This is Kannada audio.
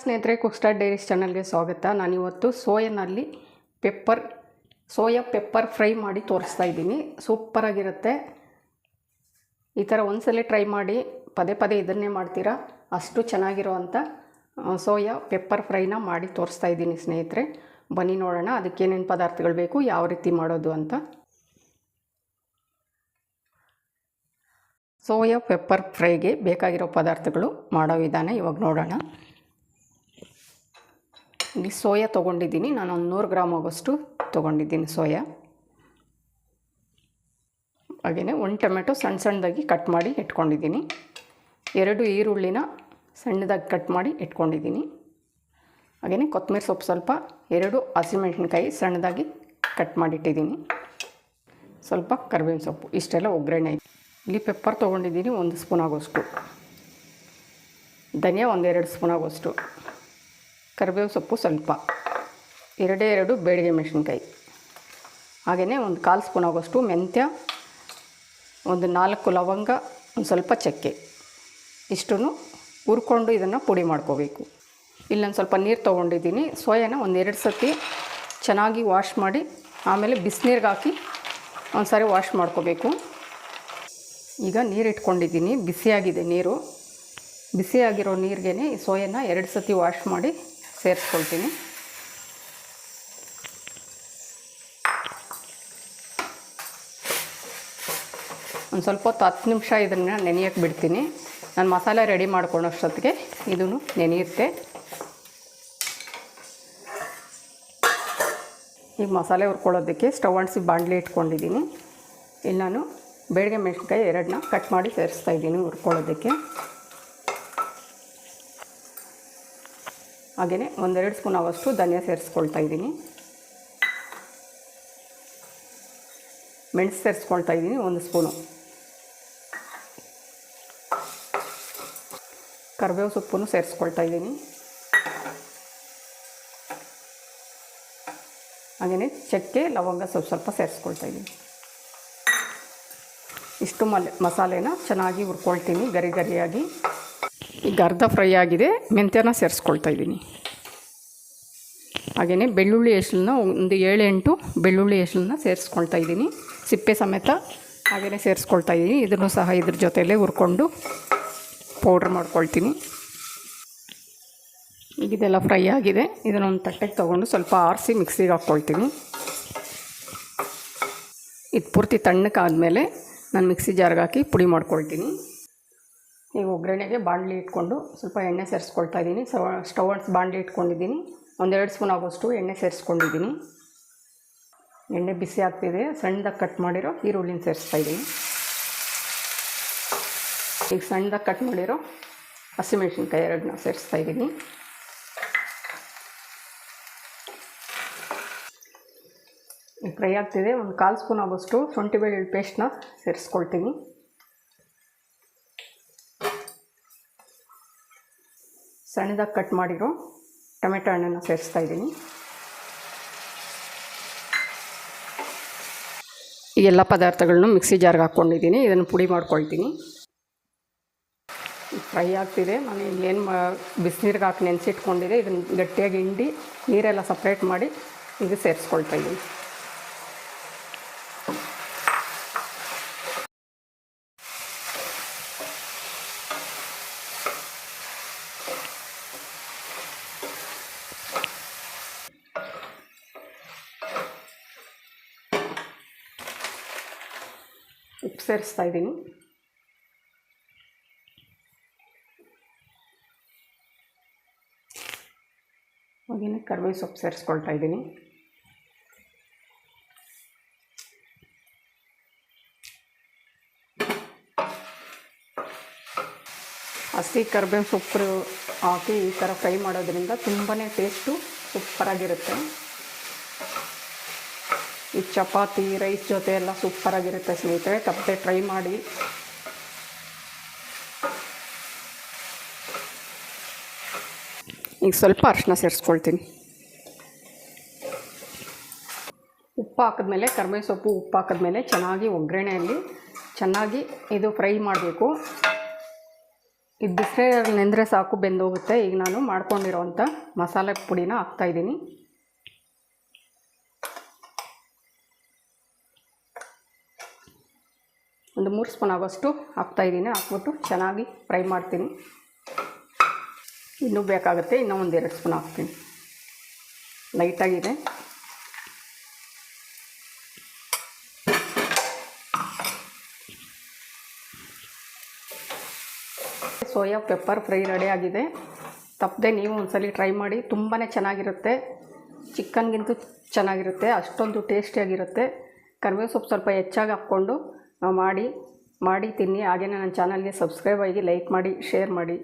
ಸ್ನೇಹಿತರೆ ಕುಕ್ಸ್ಟಾರ್ ಡೈರೀಸ್ ಚಾನಲ್ಗೆ ಸ್ವಾಗತ. ನಾನಿವತ್ತು ಸೋಯನಲ್ಲಿ ಪೆಪ್ಪರ್ ಸೋಯಾ ಪೆಪ್ಪರ್ ಫ್ರೈ ಮಾಡಿ ತೋರಿಸ್ತಾ ಇದ್ದೀನಿ. ಸೂಪರಾಗಿರುತ್ತೆ ಈ ಥರ ಒಂದ್ಸಲ ಟ್ರೈ ಮಾಡಿ, ಪದೇ ಪದೇ ಇದನ್ನೇ ಮಾಡ್ತೀರಾ? ಅಷ್ಟು ಚೆನ್ನಾಗಿರೋವಂಥ ಸೋಯಾ ಪೆಪ್ಪರ್ ಫ್ರೈನ ಮಾಡಿ ತೋರಿಸ್ತಾ ಇದ್ದೀನಿ ಸ್ನೇಹಿತರೆ. ಬನ್ನಿ ನೋಡೋಣ ಅದಕ್ಕೇನೇನು ಪದಾರ್ಥಗಳು ಬೇಕು, ಯಾವ ರೀತಿ ಮಾಡೋದು ಅಂತ. ಸೋಯಾ ಪೆಪ್ಪರ್ ಫ್ರೈಗೆ ಬೇಕಾಗಿರೋ ಪದಾರ್ಥಗಳು ಮಾಡೋ ವಿಧಾನ ಇವಾಗ ನೋಡೋಣ. ಇಲ್ಲಿ ಸೋಯಾ ತೊಗೊಂಡಿದ್ದೀನಿ. ನಾನು ಒಂದು ನೂರು ಗ್ರಾಮ್ ಆಗೋಷ್ಟು ತೊಗೊಂಡಿದ್ದೀನಿ ಸೋಯಾ. ಹಾಗೆಯೇ ಒಂದು ಟೊಮೆಟೊ ಸಣ್ಣ ಸಣ್ಣದಾಗಿ ಕಟ್ ಮಾಡಿ ಇಟ್ಕೊಂಡಿದ್ದೀನಿ. ಎರಡು ಈರುಳ್ಳಿನ ಸಣ್ಣದಾಗಿ ಕಟ್ ಮಾಡಿ ಇಟ್ಕೊಂಡಿದ್ದೀನಿ. ಹಾಗೆಯೇ ಕೊತ್ತಂಬರಿ ಸೊಪ್ಪು ಸ್ವಲ್ಪ, ಎರಡು ಹಸಿಮೆಣ್ಸಿನ್ಕಾಯಿ ಸಣ್ಣದಾಗಿ ಕಟ್ ಮಾಡಿಟ್ಟಿದ್ದೀನಿ ಸ್ವಲ್ಪ ಕರಿಬೇವಿನ ಸೊಪ್ಪು, ಇಷ್ಟೆಲ್ಲ ಒಗ್ಗರಣೆ ಇಲ್ಲಿ ಪೆಪ್ಪರ್ ತೊಗೊಂಡಿದ್ದೀನಿ, ಒಂದು ಸ್ಪೂನ್ ಆಗೋಷ್ಟು. ಧನಿಯಾ ಒಂದೆರಡು ಸ್ಪೂನ್ ಆಗೋಷ್ಟು. ಕರಿಬೇವು ಸೊಪ್ಪು ಸ್ವಲ್ಪ. ಎರಡೇ ಎರಡು ಬೇಡಿಗೆ ಮೆಣಸಿನ್ಕಾಯಿ. ಹಾಗೆಯೇ ಒಂದು ಕಾಲು ಸ್ಪೂನ್ ಆಗೋಷ್ಟು ಮೆಂತ್ಯ, ಒಂದು ನಾಲ್ಕು ಲವಂಗ, ಒಂದು ಸ್ವಲ್ಪ ಚಕ್ಕೆ. ಇಷ್ಟನ್ನು ಹುರ್ಕೊಂಡು ಇದನ್ನು ಪುಡಿ ಮಾಡ್ಕೋಬೇಕು. ಇಲ್ಲೊಂದು ಸ್ವಲ್ಪ ನೀರು ತೊಗೊಂಡಿದ್ದೀನಿ. ಸೋಯಾನ ಒಂದೆರಡು ಸತಿ ಚೆನ್ನಾಗಿ ವಾಶ್ ಮಾಡಿ, ಆಮೇಲೆ ಬಿಸಿನೀರಿಗೆ ಹಾಕಿ ಒಂದು ಸಾರಿ ವಾಶ್ ಮಾಡ್ಕೋಬೇಕು. ಈಗ ನೀರು ಇಟ್ಕೊಂಡಿದ್ದೀನಿ. ಬಿಸಿಯಾಗಿದೆ ನೀರು. ಬಿಸಿಯಾಗಿರೋ ನೀರಿಗೆ ಸೋಯನ್ನ ಸೋಯಾನ ಎರಡು ಸತಿ ವಾಶ್ ಮಾಡಿ ಸೇರಿಸ್ಕೊಳ್ತೀನಿ. ಒಂದು ಸ್ವಲ್ಪ ಹೊತ್ತು ಹತ್ತು ನಿಮಿಷ ಇದನ್ನು ನೆನೆಯೋಕ್ಕೆ ಬಿಡ್ತೀನಿ. ನಾನು ಮಸಾಲೆ ರೆಡಿ ಮಾಡ್ಕೊಳ್ಳೋಷ್ಟೊತ್ತಿಗೆ ಇದೂ ನೆನೆಯುತ್ತೆ. ಈಗ ಮಸಾಲೆ ಹುರ್ಕೊಳ್ಳೋದಕ್ಕೆ ಸ್ಟವ್ ಅಂಟಿಸಿ ಬಾಂಡ್ಲಿ ಇಟ್ಕೊಂಡಿದ್ದೀನಿ. ಇಲ್ಲಿ ನಾನು ಬೇಡಿಗೆ ಮೆಣಸಿನ್ಕಾಯಿ ಎರಡನ್ನ ಕಟ್ ಮಾಡಿ ಸೇರಿಸ್ತಾ ಇದ್ದೀನಿ ಹುರ್ಕೊಳ್ಳೋದಕ್ಕೆ. ಹಾಗೆಯೇ ಒಂದೆರಡು ಸ್ಪೂನ್ ಆಗೋಷ್ಟು ಧನಿಯಾ ಸೇರಿಸ್ಕೊಳ್ತಾ ಇದ್ದೀನಿ. ಮೆಣಸು ಸೇರಿಸ್ಕೊಳ್ತಾ ಇದ್ದೀನಿ ಒಂದು ಸ್ಪೂನು. ಕರಿಬೇವು ಸೊಪ್ಪನ್ನು ಸೇರಿಸ್ಕೊಳ್ತಾ ಇದ್ದೀನಿ. ಹಾಗೆಯೇ ಚಕ್ಕೆ, ಲವಂಗ ಸ್ವಲ್ಪ ಸ್ವಲ್ಪ ಸೇರಿಸ್ಕೊಳ್ತಾ ಇದ್ದೀನಿ. ಇಷ್ಟು ಮಲೆ ಮಸಾಲೆನ ಚೆನ್ನಾಗಿ ಹುರ್ಕೊಳ್ತೀನಿ ಗರಿ ಗರಿಯಾಗಿ. ಈಗ ಅರ್ಧ ಫ್ರೈ ಆಗಿದೆ, ಮೆಂತ್ಯನ ಸೇರಿಸ್ಕೊಳ್ತಾ ಇದ್ದೀನಿ. ಹಾಗೆಯೇ ಬೆಳ್ಳುಳ್ಳಿ ಎಸಳನ್ನ ಒಂದು ಏಳೆಂಟು ಬೆಳ್ಳುಳ್ಳಿ ಎಸಳನ್ನ ಸೇರಿಸ್ಕೊಳ್ತಾ ಇದ್ದೀನಿ. ಸಿಪ್ಪೆ ಸಮೇತ ಹಾಗೆಯೇ ಸೇರಿಸ್ಕೊಳ್ತಾ ಇದ್ದೀನಿ. ಇದನ್ನು ಸಹ ಇದ್ರ ಜೊತೆಯಲ್ಲೇ ಹುರ್ಕೊಂಡು ಪೌಡ್ರ್ ಮಾಡ್ಕೊಳ್ತೀನಿ. ಈಗ ಇದೆಲ್ಲ ಫ್ರೈ ಆಗಿದೆ. ಇದನ್ನೊಂದು ತಟ್ಟೆಗೆ ತೊಗೊಂಡು ಸ್ವಲ್ಪ ಆರಿಸಿ ಮಿಕ್ಸಿಗೆ ಹಾಕ್ಕೊಳ್ತೀನಿ. ಇದು ಪೂರ್ತಿ ತಣ್ಣಕ್ಕಾದಮೇಲೆ ನಾನು ಮಿಕ್ಸಿ ಜಾರ್ಗೆ ಹಾಕಿ ಪುಡಿ ಮಾಡ್ಕೊಳ್ತೀನಿ. ಈಗ ಒಗ್ಗರಣೆಗೆ ಬಾಣಲಿ ಇಟ್ಕೊಂಡು ಸ್ವಲ್ಪ ಎಣ್ಣೆ ಸೇರಿಸ್ಕೊಳ್ತಾ ಇದ್ದೀನಿ. ಸ್ಟವ್ ಸ್ಟವ್ ಇಟ್ಕೊಂಡಿದ್ದೀನಿ. ಒಂದೆರಡು ಸ್ಪೂನ್ ಆಗೋಷ್ಟು ಎಣ್ಣೆ ಸೇರಿಸ್ಕೊಂಡಿದ್ದೀನಿ. ಎಣ್ಣೆ ಬಿಸಿ ಆಗ್ತಿದೆ. ಸಣ್ಣದಾಗಿ ಕಟ್ ಮಾಡಿರೋ ಈರುಳ್ಳಿನ ಸೇರಿಸ್ತಾ ಇದ್ದೀನಿ. ಈಗ ಸಣ್ಣದಾಗಿ ಕಟ್ ಮಾಡಿರೋ ಹಸಿಮೆಣ್ಸಿನ್ಕಾಯಿ ಎರಡನ್ನ ಸೇರಿಸ್ತಾ ಇದ್ದೀನಿ. ಫ್ರೈ ಆಗ್ತಿದೆ. ಒಂದು ಕಾಲು ಸ್ಪೂನ್ ಆಗೋಷ್ಟು ಶುಂಠಿ ಬೆಳ್ಳುಳ್ಳಿ ಪೇಸ್ಟ್ನ ಸೇರಿಸ್ಕೊಳ್ತೀನಿ. ಸಣ್ಣದಾಗಿ ಕಟ್ ಮಾಡಿರೋ ಟೊಮೆಟೊ ಹಣ್ಣನ್ನು ಸೇರಿಸ್ತಾ ಇದ್ದೀನಿ. ಈ ಎಲ್ಲ ಪದಾರ್ಥಗಳನ್ನು ಮಿಕ್ಸಿ ಜಾರ್ಗೆ ಹಾಕ್ಕೊಂಡಿದ್ದೀನಿ, ಇದನ್ನು ಪುಡಿ ಮಾಡ್ಕೊಳ್ತೀನಿ. ಫ್ರೈ ಆಗ್ತಿದೆ ನಾನು ಏನು ಬಿಸಿನೀರಿಗೆ ಹಾಕಿ ನೆನೆಸಿಟ್ಕೊಂಡಿದೆ ಇದನ್ನು ಗಟ್ಟಿಯಾಗಿ ಹಿಂಡಿ ನೀರೆಲ್ಲ ಸಪ್ರೇಟ್ ಮಾಡಿ ಇದು ಸೇರಿಸ್ಕೊಳ್ತಾ ಇದ್ದೀನಿ. ಸೇರಿಸ್ತಾ ಇದ್ದೀನಿ. ಹಾಗೆಯೇ ಕರಿಬೇವು ಸೊಪ್ಪು ಸೇರಿಸ್ಕೊಳ್ತಾ ಇದ್ದೀನಿ. ಹಸಿ ಕರಿಬೇವು ಸೊಪ್ಪು ಹಾಕಿ ಈ ಥರ ಫ್ರೈ ಮಾಡೋದ್ರಿಂದ ತುಂಬಾ ಟೇಸ್ಟು ಸೂಪರಾಗಿರುತ್ತೆ. ಈ ಚಪಾತಿ, ರೈಸ್ ಜೊತೆ ಎಲ್ಲ ಸೂಪರಾಗಿರುತ್ತೆ ಸ್ನೇಹಿತರೆ. ತಪ್ಪದೆ ಟ್ರೈ ಮಾಡಿ. ಈಗ ಸ್ವಲ್ಪ ಅರಿಶಿನ ಸೇರಿಸ್ಕೊಳ್ತೀನಿ. ಉಪ್ಪು ಹಾಕಿದ್ಮೇಲೆ, ಕರ್ಮೆ ಸೊಪ್ಪು ಉಪ್ಪು ಹಾಕಿದ್ಮೇಲೆ ಚೆನ್ನಾಗಿ ಒಗ್ಗರಣೆಯಲ್ಲಿ ಚೆನ್ನಾಗಿ ಇದು ಫ್ರೈ ಮಾಡಬೇಕು. ಇದು ಬಿಸಿಲೇ ನೆಂದರೆ ಸಾಕು, ಬೆಂದೋಗುತ್ತೆ. ಈಗ ನಾನು ಮಾಡ್ಕೊಂಡಿರೋವಂಥ ಮಸಾಲೆ ಪುಡಿನ ಹಾಕ್ತಾಯಿದ್ದೀನಿ ಒಂದು ಮೂರು ಸ್ಪೂನ್ ಆಗೋಷ್ಟು ಹಾಕ್ತಾಯಿದ್ದೀನಿ ಹಾಕ್ಬಿಟ್ಟು ಚೆನ್ನಾಗಿ ಫ್ರೈ ಮಾಡ್ತೀನಿ. ಇನ್ನೂ ಬೇಕಾಗುತ್ತೆ, ಇನ್ನೂ ಒಂದು ಎರಡು ಸ್ಪೂನ್ ಹಾಕ್ತೀನಿ. ಲೈಟಾಗಿದೆ. ಸೋಯಾ ಪೆಪ್ಪರ್ ಫ್ರೈ ರೆಡಿ ಆಗಿದೆ. ತಪ್ಪದೆ ನೀವು ಒಂದ್ಸಲಿ ಟ್ರೈ ಮಾಡಿ ತುಂಬಾ ಚೆನ್ನಾಗಿರುತ್ತೆ. ಚಿಕನ್ಗಿಂತೂ ಚೆನ್ನಾಗಿರುತ್ತೆ, ಅಷ್ಟೊಂದು ಟೇಸ್ಟಿಯಾಗಿರುತ್ತೆ. ಕರಿಬೇವು ಸೊಪ್ಪು ಸ್ವಲ್ಪ ಹೆಚ್ಚಾಗಿ ಹಾಕ್ಕೊಂಡು ಮಾಡಿ ಮಾಡಿ ತಿನ್ನಿ. ಹಾಗೆಯೇ ನನ್ನ ಚಾನಲ್ಗೆ ಸಬ್ಸ್ಕ್ರೈಬ್ ಆಗಿ ಲೈಕ್ ಮಾಡಿ ಶೇರ್ ಮಾಡಿ.